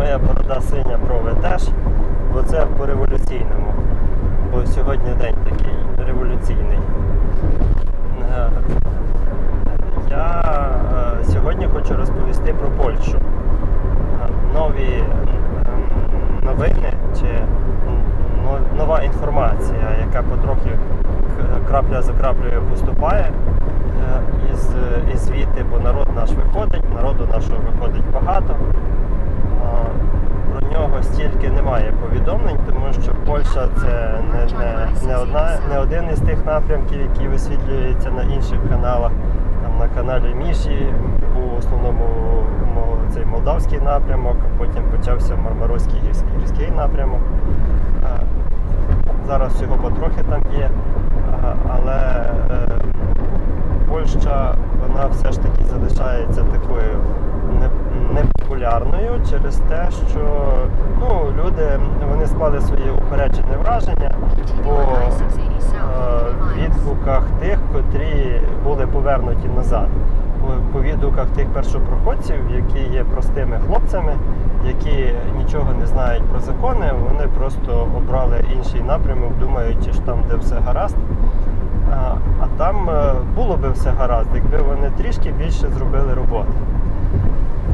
моя борода синя, брови теж, бо це по революційному. Бо сьогодні день такий революційний. Е, Я е, сьогодні хочу розповісти про Польщу. Е, Нові новини чи нова інформація, яка потрохи крапля за краплею поступає із, звідти, бо народ наш виходить, народу нашого виходить багато. Про нього стільки немає повідомлень, тому що Польща це не, не, не, одна, не один із тих напрямків, які висвітлюються на інших каналах. Там на каналі Міші був в основному цей молдавський напрямок, потім почався Мармаровський гірський, напрямок. Зараз всього потрохи там є, але е, Польща вона все ж таки залишається такою не- непопулярною через те, що ну, люди вони склали своє упереджене враження по е, відгуках тих, котрі були повернуті назад. По, відгуках тих першопроходців, які є простими хлопцями, які нічого не знають про закони, вони просто обрали інший напрямок, думаючи, що там, де все гаразд. А, а там е, було би все гаразд, якби вони трішки більше зробили роботи.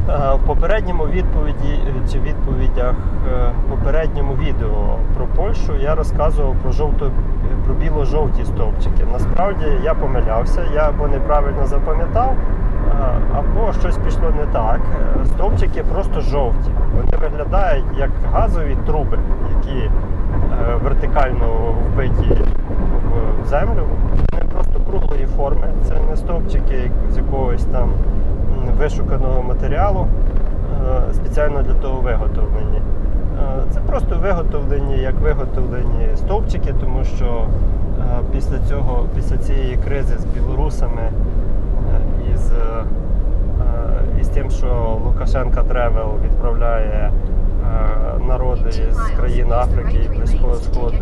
Е, В попередньому відповіді е, чи відповідях е, попередньому відео про Польщу я розказував про жовто про біло-жовті стовпчики. Насправді я помилявся, я або неправильно запам'ятав, або щось пішло не так. Стовпчики просто жовті. Вони виглядають як газові труби, які вертикально вбиті в землю. Вони просто круглої форми. Це не стовпчики з якогось там вишуканого матеріалу, е, спеціально для того виготовлені. Е, Це просто виготовлені, як виготовлені стовпчики, тому що е, після цього, після цієї кризи з білорусами і з, і з тим, що Лукашенка Тревел відправляє народи з країн Африки і Близького Сходу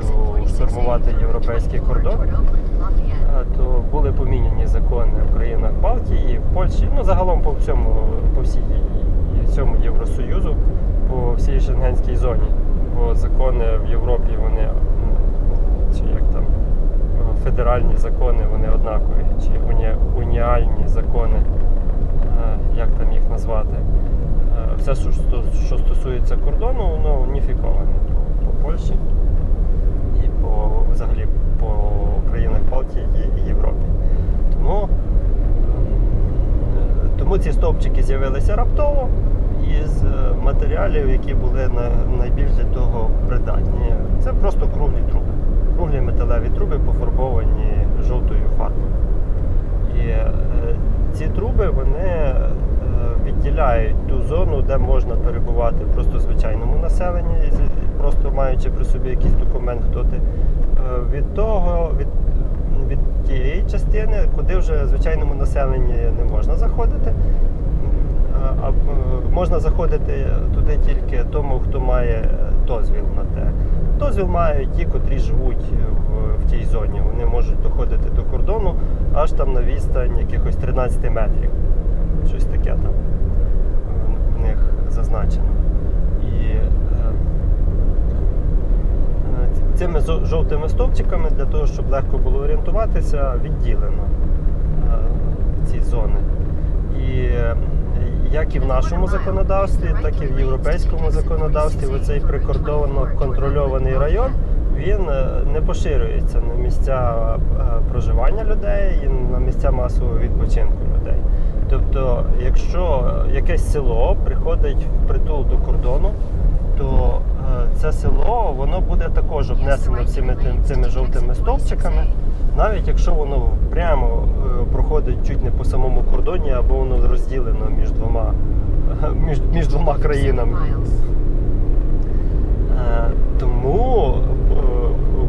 штурмувати європейський кордон, то були поміняні закони в країнах Балтії, в Польщі, ну загалом по всьому, по всій всьому Євросоюзу, по всій Шенгенській зоні. Бо закони в Європі вони ну, чи як там федеральні закони, вони однакові, чи уні, уніальні закони, е, як там їх назвати. Е, Все, що, стосується кордону, воно уніфіковане по, по Польщі і по взагалі по країнах Балтії і- Європі. Тому, тому ці стовпчики з'явилися раптово із е, матеріалів, які були на- найбільш для того придатні. Це просто круглі труби. Круглі металеві труби пофарбовані жовтою фарбою. І е, ці труби вони е, відділяють ту зону, де можна перебувати просто звичайному населенні, просто маючи при собі якийсь документ, хто ти, е, від того, від, від тієї частини, куди вже звичайному населенні не можна заходити. А, а, е, можна заходити туди тільки тому, хто має дозвіл на те. Дозвіл мають ті, котрі живуть в, в тій зоні. Вони можуть доходити до кордону аж там на відстань якихось 13 метрів. Щось таке там в них зазначено. І е, е, ці- цими жовтими стовпчиками для того, щоб легко було орієнтуватися, відділено е, ці зони. І е, як і в нашому законодавстві, так і в європейському законодавстві, оцей прикордонно контрольований район він е, не поширюється на місця проживання людей і на місця масового відпочинку людей. Тобто, якщо якесь село приходить в притул до кордону, то це село воно буде також обнесено всіми тим- цими жовтими стовпчиками, навіть якщо воно прямо е, проходить чуть не по самому кордоні, або воно розділено між двома, між, між двома країнами. Е, Тому е,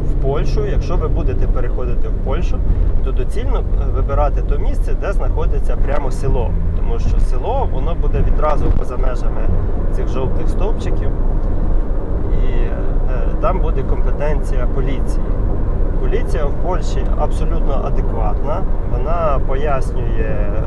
в Польщу, якщо ви будете переходити в Польщу, то доцільно е, вибирати то місце, де знаходиться прямо село. Тому що село воно буде відразу поза межами цих жовтих стовпчиків, е, там буде компетенція поліції. Поліція в Польщі абсолютно адекватна. Вона пояснює е,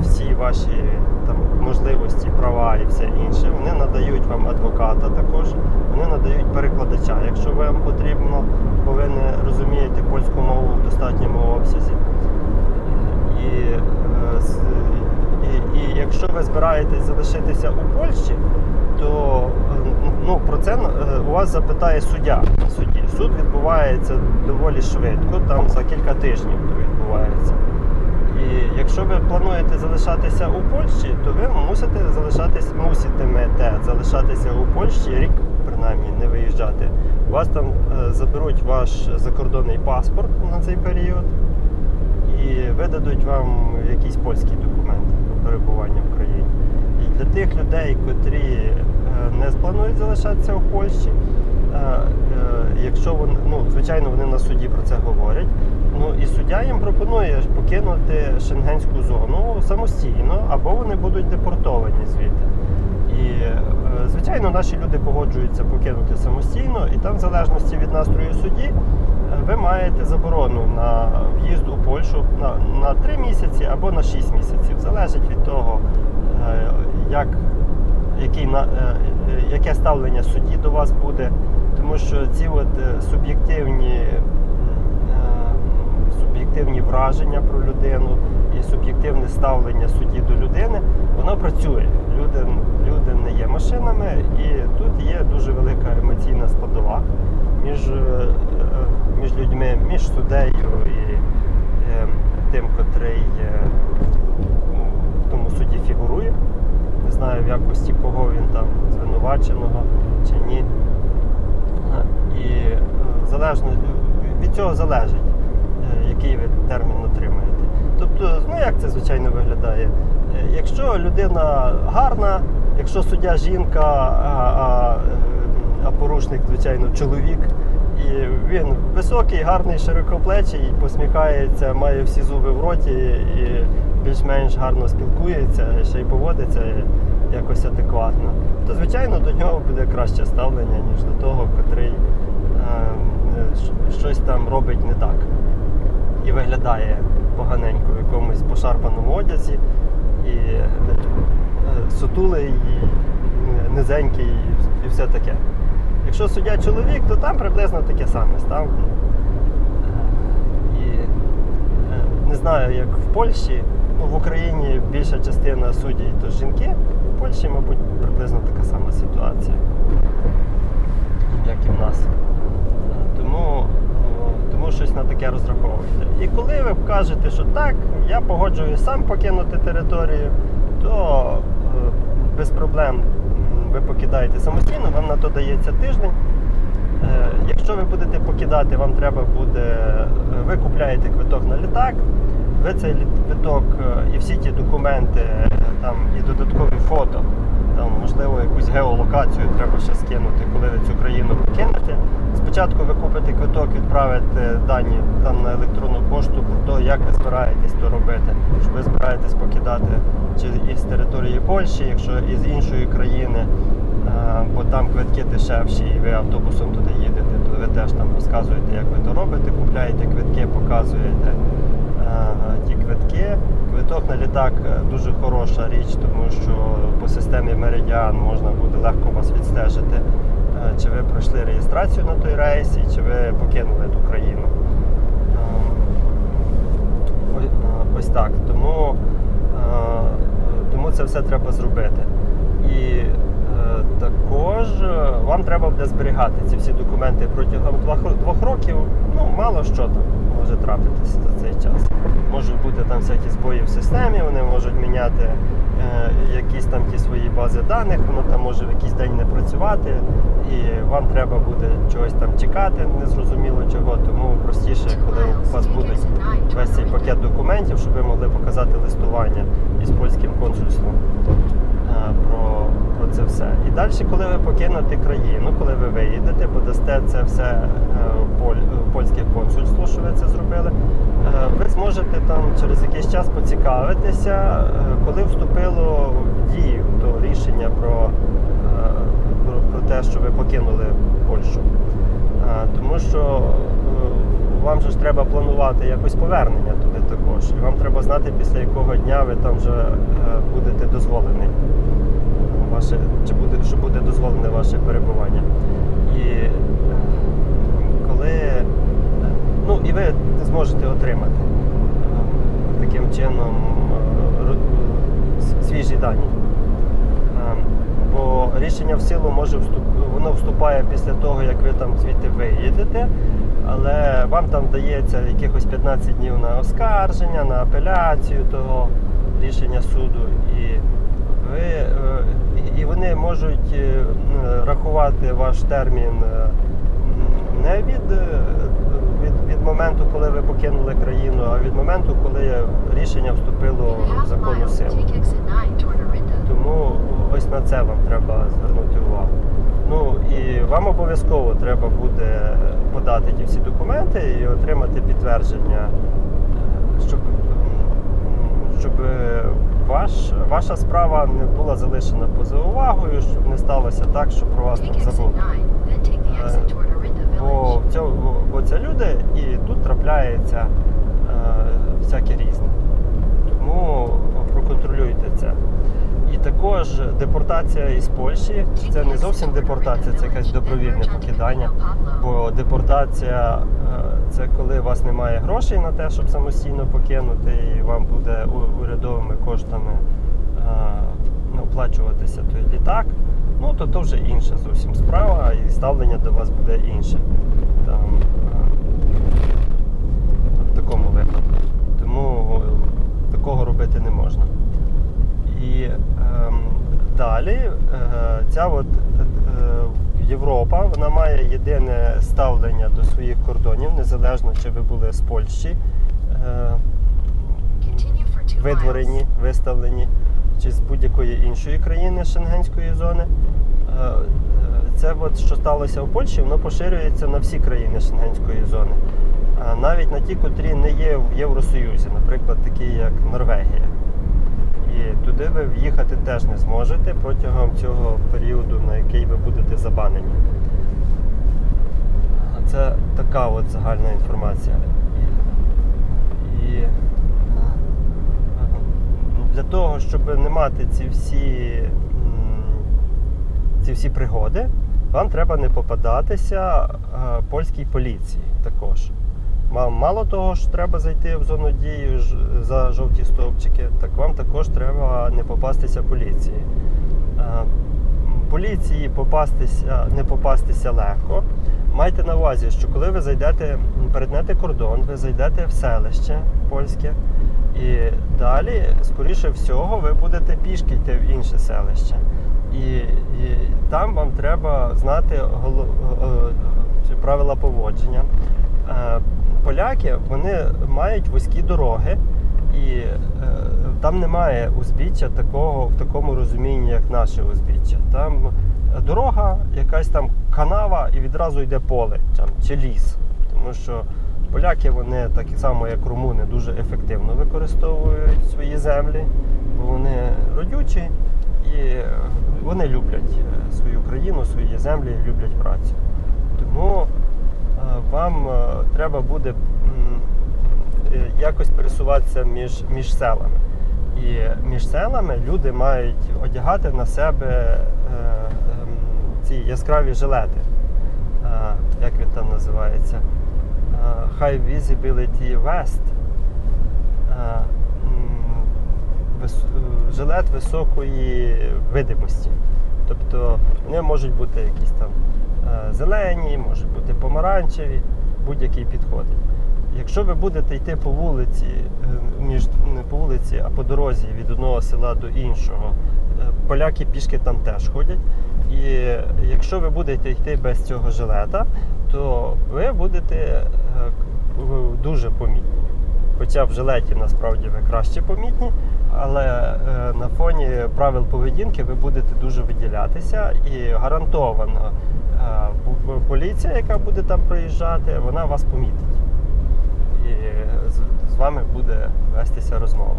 всі ваші там можливості, права і все інше. Вони надають вам адвоката також, вони надають перекладача, якщо вам потрібно, бо ви розумієте польську мову в достатньому обсязі. І, е, і, і якщо ви збираєтесь залишитися у Польщі, то ну, про це е, у вас запитає суддя на суді. Суд відбувається доволі швидко, там за кілька тижнів відбувається. І якщо ви плануєте залишатися у Польщі, то ви мусите залишатись, муситимете залишатися у Польщі рік, принаймні, не виїжджати. У вас там е, заберуть ваш закордонний паспорт на цей період і видадуть вам якийсь польський документ про перебування в країні. І для тих людей, котрі не планують залишатися в Польщі, е, е, якщо вони, ну, звичайно, вони на суді про це говорять. Ну і суддя їм пропонує покинути шенгенську зону самостійно, або вони будуть депортовані звідти. І е, звичайно, наші люди погоджуються покинути самостійно, і там, в залежності від настрою судді, е, ви маєте заборону на в'їзд у Польщу на, на 3 місяці або на 6 місяців. Залежить від того, е, як, який, на- е, е, яке ставлення судді до вас буде. Тому що ці от е, суб'єктивні, суб'єктивні враження про людину і суб'єктивне ставлення судді до людини, воно працює. Люди, люди не є машинами, і тут є дуже велика емоційна складова між, між людьми, між суддею і тим, котрий в тому суді фігурує. Не знаю в якості кого він там звинуваченого чи ні. Е, І е, залежно від цього залежить, е, який ви термін отримаєте. Тобто, ну як це звичайно виглядає? Якщо людина гарна, якщо суддя жінка, а, а, а порушник, звичайно, чоловік, і він високий, гарний, широкоплечий, посміхається, має всі зуби в роті і більш-менш гарно спілкується, ще й поводиться якось адекватно, то звичайно до нього буде краще ставлення, ніж до того, котрий е, щось там робить не так і виглядає поганенько в якомусь пошарпаному одязі, і е, сутулий, і низенький, і все таке. Якщо суддя чоловік, то там приблизно таке саме ставлення. Е, не знаю, як в Польщі, в Україні більша частина суддів то жінки, в Польщі, мабуть, приблизно така сама ситуація, як і в нас. Тому, тому щось на таке розраховуйте. І коли ви кажете, що так, я погоджуюсь сам покинути територію, то е, без проблем ви покидаєте самостійно, вам на то дається тиждень. Е, Якщо ви будете покидати, вам треба буде, е, ви купляєте квиток на літак, ви цей квиток е, і всі ті документи, е, там і додаткові фото, там можливо якусь геолокацію треба ще скинути, коли ви цю країну покинете. Спочатку ви купите квиток, відправите дані там на електронну пошту про те, як ви збираєтесь то робити, що ви збираєтесь покидати чи із території Польщі, якщо із іншої країни. Е, бо там квитки дешевші, і ви автобусом туди їдете, то ви теж там розказуєте, як ви то робите, купляєте квитки, показуєте ті квитки. Квиток на літак е, дуже хороша річ, тому що по системі Меридіан можна буде легко вас відстежити, е, чи ви пройшли реєстрацію на той рейс, і чи ви покинули ту країну. Е, Ось, е, так. Тому, е, тому це все треба зробити. І е, також е, вам треба буде зберігати ці всі документи протягом двох років. Ну, мало що там може трапитися за цей час. Можуть бути там всякі збої в системі, вони можуть міняти е, якісь там ті свої бази даних, воно там може в якийсь день не працювати, і вам треба буде чогось там чекати, незрозуміло чого, тому простіше, коли у вас будуть весь цей пакет документів, щоб ви могли показати листування із польським консульством про, про це все. І далі, коли ви покинете країну, коли ви виїдете, подасте це все е, поль, польське консульство, що ви це зробили, е, ви зможете там через якийсь час поцікавитися, е, коли вступило в дію то рішення про, е, про, те, що ви покинули Польщу. Е, Тому що е, вам же ж треба планувати якось повернення туди також. І вам треба знати, після якого дня ви там вже е, будете дозволений. ваше, чи буде, що буде дозволене ваше перебування. І е, коли е, ну і ви зможете отримати таким чином свіжі дані. Бо рішення в силу може вступ... воно вступає після того, як ви там звідти виїдете, але вам там дається якихось 15 днів на оскарження, на апеляцію того рішення суду, і ви е, і- вони можуть е, рахувати ваш термін е, не від, від, від моменту, коли ви покинули країну, а від моменту, коли рішення вступило в законну силу. take exit 9 toward Orinda. Тому ось на це вам треба звернути увагу. Ну і вам обов'язково треба буде подати ті всі документи і отримати підтвердження, е, щоб, щоб ваш, ваша справа не була залишена поза увагою, щоб не сталося так, що про вас там забули. 9, then take the exit toward Orinda Бо, бо це люди і тут трапляється е, всяке різне. Тому проконтролюйте це. І також депортація із Польщі це не зовсім депортація, це якесь добровільне покидання. Бо депортація е, це коли у вас немає грошей на те, щоб самостійно покинути, і вам буде урядовими коштами е, оплачуватися той літак. Ну то то вже інша зовсім справа, і ставлення до вас буде інше. Там, е, в такому випадку. Тому е, такого робити не можна. І ем, далі е, ця от е, Європа вона має єдине ставлення до своїх кордонів, незалежно чи ви були з Польщі е, видворені, виставлені, чи з будь-якої іншої країни Шенгенської зони. Е, Це от, що сталося в Польщі, воно поширюється на всі країни Шенгенської зони. Навіть на ті, котрі не є в Євросоюзі, наприклад, такі як Норвегія. І туди ви в'їхати теж не зможете протягом цього періоду, на який ви будете забанені. Це така от загальна інформація. І, е, для того, щоб не мати ці всі, ці всі пригоди, вам треба не попадатися е, польській поліції також. Ма- Мало того, що треба зайти в зону дії за жовті стовпчики, так вам також треба не попастися поліції. Е, Поліції попастися, не попастися легко. Майте на увазі, що коли ви зайдете, м, перетнете кордон, ви зайдете в селище польське, і далі, скоріше всього, ви будете пішки йти в інше селище. І, і там вам треба знати голо- е, правила поводження. Поляки вони мають вузькі дороги, і е, там немає узбіччя такого в такому розумінні, як наше узбіччя. Там дорога, якась там канава, і відразу йде поле там, чи ліс. Тому що поляки вони так само, як румуни, дуже ефективно використовують свої землі, бо вони родючі і е, вони люблять е, свою країну, свої землі, люблять працю. Тому вам е, треба буде е, якось пересуватися між, між селами. І між селами люди мають одягати на себе е, ем, ці яскраві жилети. Як він там називається? High Visibility Vest. Жилет високої видимості. Тобто вони можуть бути якісь там е, зелені, можуть бути помаранчеві, будь-який підходить. Якщо ви будете йти по вулиці, е, між не по вулиці, а по дорозі від одного села до іншого, е, поляки пішки там теж ходять. І якщо ви будете йти без цього жилета, то ви будете дуже помітні. Хоча в жилеті насправді ви краще помітні, але е, на фоні правил поведінки ви будете дуже виділятися і гарантовано е, поліція, яка буде там проїжджати, вона вас помітить. І з, з вами буде вестися розмова.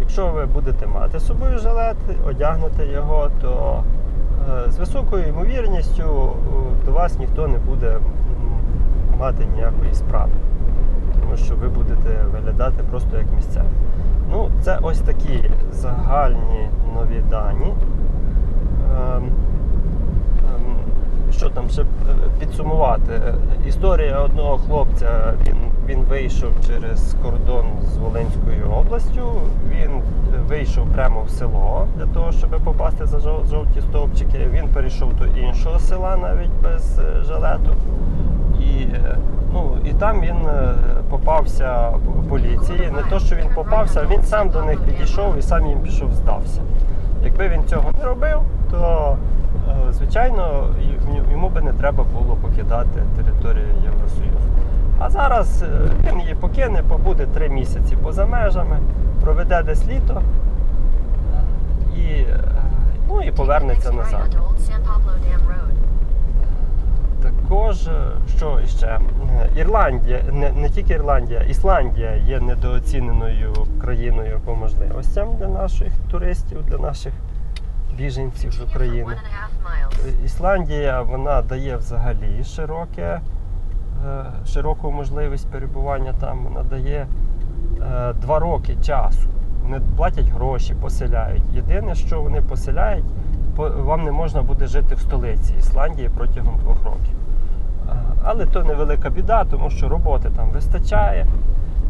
Якщо ви будете мати з собою жилет, одягнути його, то е, з високою ймовірністю е, до вас ніхто не буде мати ніякої справи тому що ви будете виглядати просто як місцеві. Ну, Це ось такі загальні нові дані. Ем, ем, що там ще підсумувати? Історія одного хлопця, він він вийшов через кордон з Волинською областю, він е, вийшов прямо в село для того, щоб попасти за жовті стовпчики. Він перейшов до іншого села навіть без е, жилету. І е, ну, і там він е, попався поліції. Не то, що він попався, він сам до них підійшов і сам їм пішов здався. Якби він цього не робив, то е, звичайно йому би не треба було покидати територію Євросоюзу. А зараз е, він її покине, побуде три місяці поза межами, проведе десь літо і, ну, і повернеться назад. Також, е, що іще? Е, Ірландія, не, не тільки Ірландія, Ісландія є недооціненою країною по можливостям для наших туристів, для наших біженців з України. Е, Ісландія вона дає взагалі широке, е, широку можливість перебування там. Вона дає два роки часу. Вони платять гроші, поселяють. Єдине, що вони поселяють, по- вам не можна буде жити в столиці Ісландії протягом двох років. Але то невелика біда, тому що роботи там вистачає.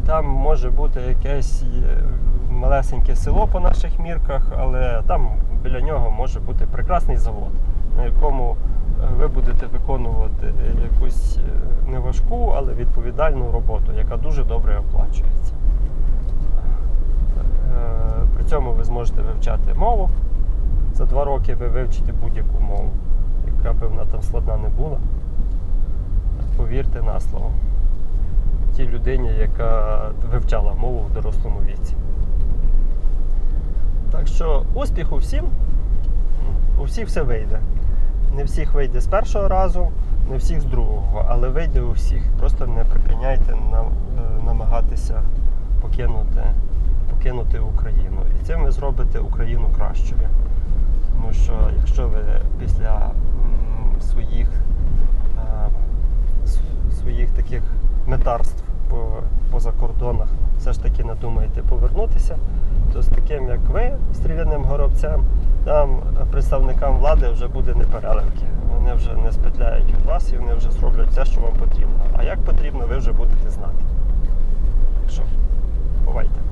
Там може бути якесь е, малесеньке село по наших мірках, але там біля нього може бути прекрасний завод, на якому е, ви будете виконувати якусь е, неважку, але відповідальну роботу, яка дуже добре оплачується. При цьому ви зможете вивчати мову. За два роки ви вивчите будь-яку мову, яка би вона там складна не була. Повірте на слово тій людині, яка вивчала мову в дорослому віці. Так що успіху всім, у всіх все вийде. Не всіх вийде з першого разу, не всіх з другого, але вийде у всіх. Просто не припиняйте е, намагатися покинути, покинути Україну. І цим ви зробите Україну кращою. Тому що якщо ви після своїх своїх таких метарств по, по закордонах все ж таки надумаєте повернутися, то з таким, як ви, стріляним горобцем, там е, представникам влади вже буде непереливки. Вони вже не спетляють від вас і вони вже зроблять все, що вам потрібно. А як потрібно, ви вже будете знати. Так що, бувайте.